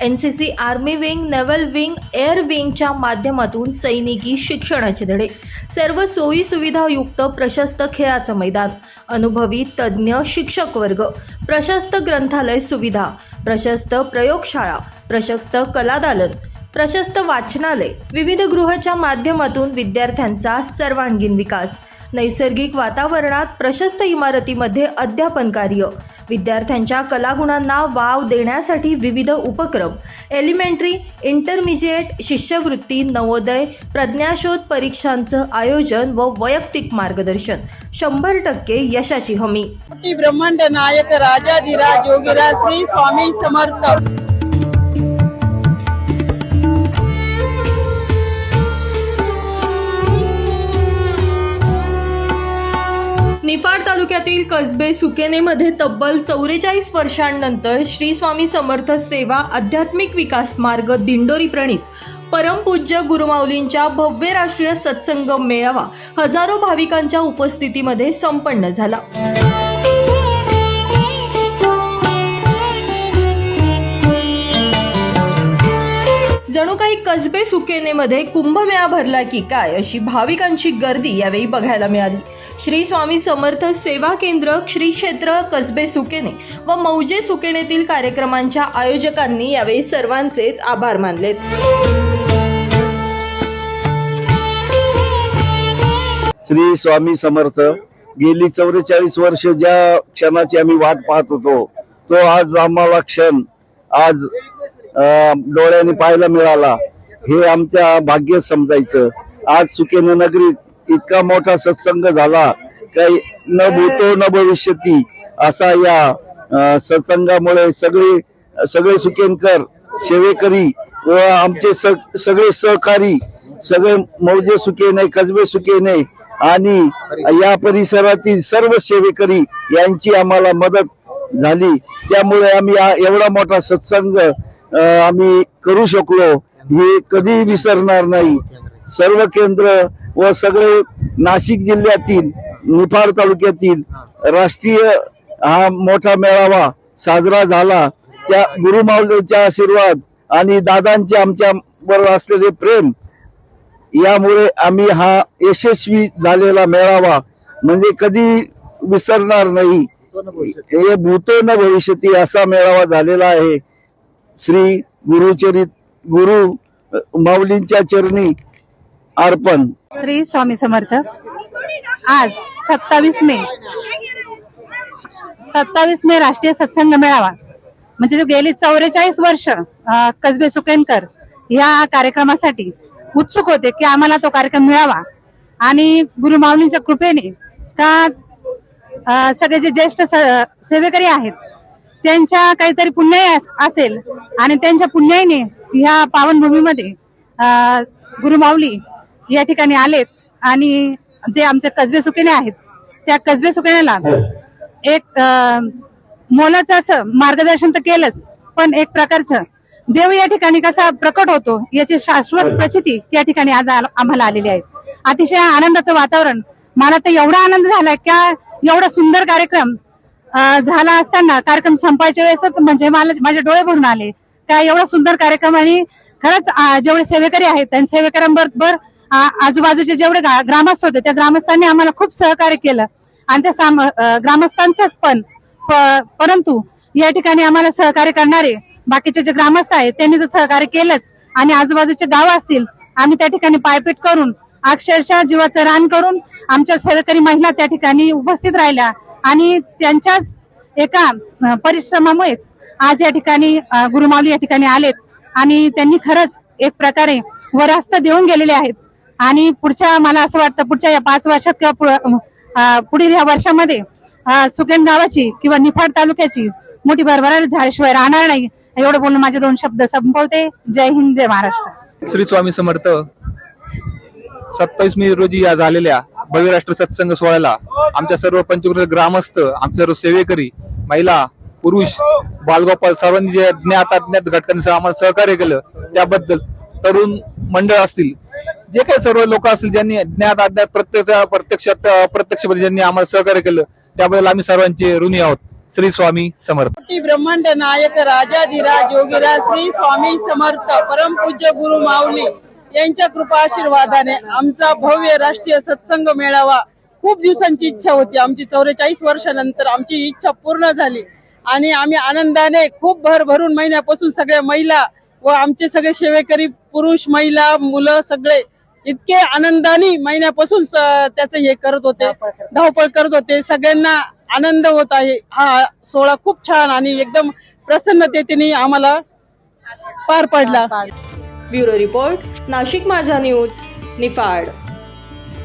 N C C army wing naval wing air विंगच्या माध्यमातून सैनिकी शिक्षणाचे धडे. सर्व सोयी सुविधायुक्त प्रशस्त खेळाचं मैदान. अनुभवी तज्ज्ञ शिक्षक वर्ग. प्रशस्त ग्रंथालय सुविधा. प्रशस्त प्रयोगशाळा. प्रशस्त कलादालन. प्रशस्त वाचनालय. विविध गृहाच्या माध्यमातून विद्यार्थ्यांचा सर्वांगीण विकास. नैसर्गिक वातावरणात प्रशस्त इमारतीमध्ये अध्यापन कार्य. विद्यार्थ्यांच्या कलागुणांना वाव देण्यासाठी विविध उपक्रम. एलिमेंटरी इंटरमिजिएट शिष्यवृत्ती नवोदय प्रज्ञाशोध परीक्षांचं आयोजन व वैयक्तिक मार्गदर्शन. शंभर टक्के यशाची हमी. ब्रह्मांड नायक राजाधिराज योगीराज श्री स्वामी समर्थ. तालुक्यातील कसबे सुकेनेमध्ये तब्बल चौवेचाळीस वर्षांनंतर श्री स्वामी समर्थ सेवा आध्यात्मिक विकास मार्ग दिंडोरी प्रणित परमपूज्य गुरुमाऊलींच्या भव्य राष्ट्रीय सत्संग मेळावा हजारो भाविकांच्या उपस्थितीमध्ये संपन्न झाला. काही कसबे सुकेनेमध्ये कुंभमेळा भरला की काय अशी भाविकांची गर्दी यावेळी बघायला मिळाली. श्री स्वामी समर्थ सेवा केंद्र श्री क्षेत्र कसबे सुकेने व मौजे सुकेनेतील कार्यक्रमांच्या आयोजकांनी यावेळी सर्वांचेच आभार मानलेत. श्री स्वामी समर्थ गेली चौवेचाळीस वर्ष ज्या क्षणाची आम्ही वाट पाहत होतो तो आज आम्हाला क्षण आज डोळ्याने पाहायला मिळाला. हे आमच्या भाग्य समजायचं. आज सुकेन नगरीत इतका मोठा सत्संग झाला. काही न भूतो न भविष्यती असा या सत्संगामुळे सगळे सगळे सुकेनकर सेवेकरी व आमचे सगळे सहकारी सगळे मौजे सुकेने कसबे सुकेने आणि या परिसरातील सर्व सेवेकरी यांची आम्हाला मदत झाली. त्यामुळे आम्ही एवढा मोठा सत्संग आम्ही करू शकलो. हे कधी विसरणार नाही. सर्व केंद्र व सगळे नाशिक जिल्ह्यातील निफाड तालुक्यातील राष्ट्रीय हा मोठा मेळावा साजरा झाला. त्या गुरुमाऊलींचा आशीर्वाद आणि दादांचे आमच्या बरोबर असलेले प्रेम यामुळे आम्ही हा यशस्वी झालेला मेळावा म्हणजे कधी विसरणार नाही. हे भूतो न भविष्यती असा मेळावा झालेला आहे. श्री गुरुचरित गुरु माऊलींच्या चरणी अर्पण. श्री स्वामी समर्थ आज सत्तावीस मे. सत्तावीस मे राष्ट्रीय सत्संग मेळावा. म्हणजे जो गेली चौवेचाळीस वर्ष कसबे सुकेनकर या कार्यक्रमासाठी उत्सुक होते की आम्हाला तो कार्यक्रम मिळावा. आणि गुरु माऊलींच्या कृपेने का सगळे जे ज्येष्ठ सेवेकरी आहेत त्यांच्या काहीतरी पुण्याई अस- असेल. आणि त्यांच्या पुण्याईने ह्या पावनभूमीमध्ये अं, गुरु माऊली या ठिकाणी आलेत. आणि जे आमचे कसबे सुकेने आहेत त्या कसबे सुकेण्याला एक अं, मोलाचं असं मार्गदर्शन तर केलंच पण एक प्रकारचं देव या ठिकाणी कसा प्रकट होतो याची शाश्वत प्रचिती या ठिकाणी आज आम्हाला आलेली आहे. अतिशय आनंदाचं वातावरण. मला तर एवढा आनंद झालाय का एवढा सुंदर कार्यक्रम झाला असताना कार्यक्रम संपायच्या वेळेसच म्हणजे मला माझे डोळे भरून आले. त्या एवढा सुंदर कार्यक्रम आणि खरंच जेवढे सेवेकरी आहेत त्या सेवेकऱ्यांबरोबर आजूबाजूचे जेवढे गा- ग्रामस्थ होते त्या ग्रामस्थांनी आम्हाला खूप सहकार्य केलं. आणि त्या साम- ग्रामस्थांचंच पण. प- परंतु या ठिकाणी आम्हाला सहकार्य करणारे बाकीचे जे ग्रामस्थ आहेत त्यांनी तर सहकार्य केलंच आणि आजूबाजूचे गाव असतील आम्ही त्या ठिकाणी पायपीट करून अक्षरशः जीवाचं रान करून आमच्या सेवेकरी महिला त्या ठिकाणी उपस्थित राहिल्या. आणि त्यांच्याच एका परिश्रमामुळेच आज या ठिकाणी गुरुमाऊली या ठिकाणी आलेत. आणि त्यांनी खरंच एक प्रकारे वरास्त देऊन गेलेले आहेत. आणि पुढच्या मला असं वाटतं पुढच्या या पाच वर्षात किंवा पुढील या वर्षामध्ये सुकेन गावाची किंवा निफाड तालुक्याची मोठी भरभराट झाल्याशिवाय राहणार नाही. एवढं बोलून माझे दोन शब्द संपवते. जय हिंद जय महाराष्ट्र. श्री स्वामी समर्थ. सत्तावीस मे रोजी या झालेल्या भव्य राष्ट्र सत्संग सोहळ्याला आमच्या सर्व पंचकृत ग्रामस्थ आमचे सर्व सेवेकरी महिला पुरुष बालगोपाल सर्वांनी जे ज्ञात अज्ञात घटकांनी आम्हाला सहकार्य केलं त्याबद्दल तरुण मंडळ असतील जे काही सर्व लोक असतील ज्यांनी ज्ञात अज्ञात प्रत्यक्ष प्रत्यक्ष अप्रत्यक्षपणे ज्यांनी आम्हाला सहकार्य केलं त्याबद्दल आम्ही सर्वांचे ऋणी आहोत. श्री स्वामी समर्थ. ब्रह्मांड नायक राजाधिराज योगीराज श्री स्वामी समर्थ परमपूज्य गुरु माऊली. यांच्या कृपा आशीर्वादाने आमचा भव्य राष्ट्रीय सत्संग मेळावा खूप दिवसांची इच्छा होती. आमची चौवेचाळीस वर्षानंतर आमची इच्छा पूर्ण झाली. आणि आम्ही आनंदाने खूप भरभरून महिन्यापासून सगळ्या महिला व आमचे सगळे सेवेकरी पुरुष महिला मुलं सगळे इतके आनंदाने महिन्यापासून त्याचं हे करत होते धावपळ करत होते. सगळ्यांना आनंद होत आहे. हा सोहळा खूप छान आणि एकदम प्रसन्नतेने आम्हाला पार पडला. ब्युरो रिपोर्ट नाशिक माझा न्यूज निफाड.